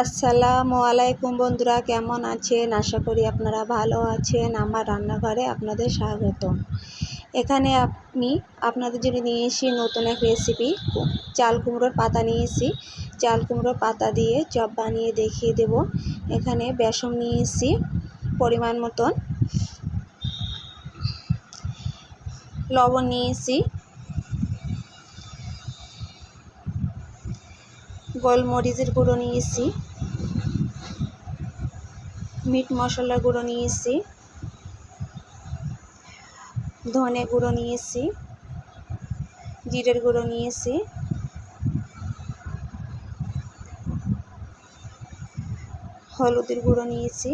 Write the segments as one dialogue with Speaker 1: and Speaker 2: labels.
Speaker 1: আসসালামু আলাইকুম বন্ধুরা, কেমন আছেন? আশা করি আপনারা ভালো আছেন। আমার রান্নাঘরে আপনাদের স্বাগতম। এখানে আমি আপনাদের জন্য নিয়ে এসি নতুন এক রেসিপি চাল কুমড়োর পাতা নিয়ে এসি চাল কুমড়োর পাতা দিয়ে চপ বানিয়ে দেখিয়ে দেব। এখানে বেসন নিয়ে এসি পরিমাণ মতন। লবণ নিয়ে গোলমরিচের গুঁড়ো নিয়েছি, মিট মশলার গুঁড়ো নিয়েছি, ধনে গুঁড়ো নিয়েছি, জিরের গুঁড়ো নিয়েছি, হলুদের গুঁড়ো নিয়েছি,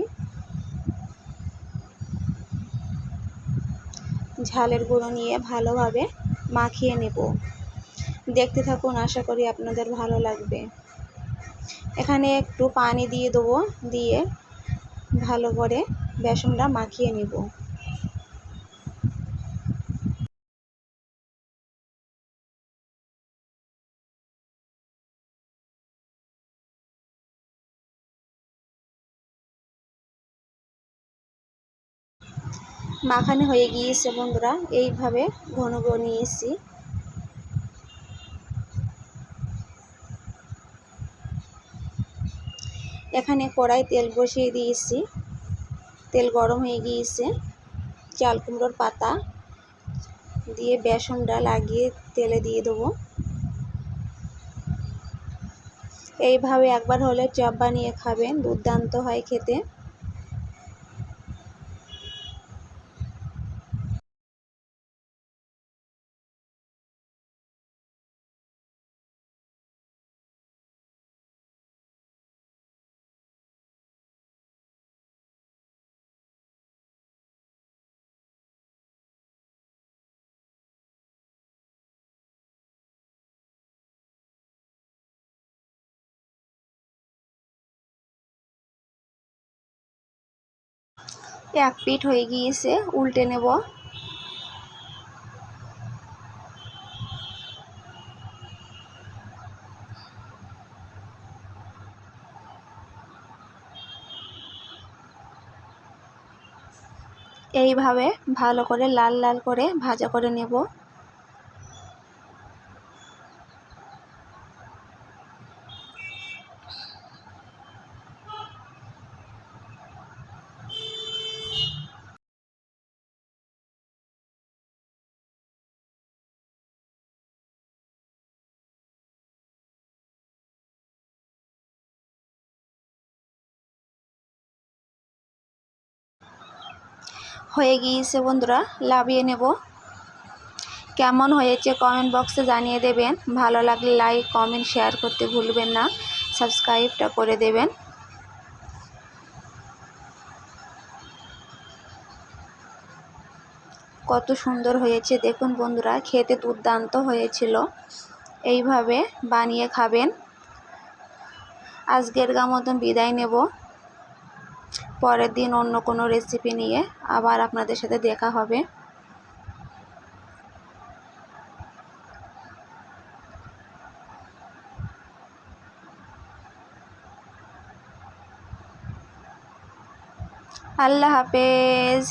Speaker 1: ঝালের গুঁড়ো নিয়ে ভালোভাবে মাখিয়ে নেব। দেখতে থাকুন, আশা করি আপনাদের ভালো লাগবে। এখানে একটু পানি দিয়ে দেবো, দিয়ে ভালো করে বেসনটা মাখিয়ে নেব। মাখানো হয়ে গিয়েছে বন্ধুরা, এইভাবে ঘন ঘন এখানে কড়াই তেল বসিয়ে দিয়েছি। তেল গরম হয়ে গিয়েছে। চাল কুমড়োর পাতা দিয়ে বেসনটা লাগিয়ে তেলে দিয়ে দেবো। এইভাবে একবার হলে চপ বানিয়ে খাবেন, দুর্দান্ত হয় খেতে। এক পিঠ হয়ে গিয়েছে, উল্টে নেব। এইভাবে ভালো করে লাল লাল করে ভাজা করে নেব। হয়ে গিয়েছে, বন্ধুরা। লাভিয়ে নেব। কেমন হয়েছে কমেন্ট বক্সে জানিয়ে দেবেন। ভালো লাগলে লাইক কমেন্ট শেয়ার করতে ভুলবেন না। সাবস্ক্রাইবটা করে দেবেন। কত সুন্দর হয়েছে, দেখুন বন্ধুরা। খেতে দুর্দান্ত হয়েছিল। এইভাবে বানিয়ে খাবেন। আজকের গা মতন বিদায় নেব। পরের দিন অন্য কোনো রেসিপি নিয়ে আবার আপনাদের সাথে দেখা হবে। আল্লাহ হাফেজ।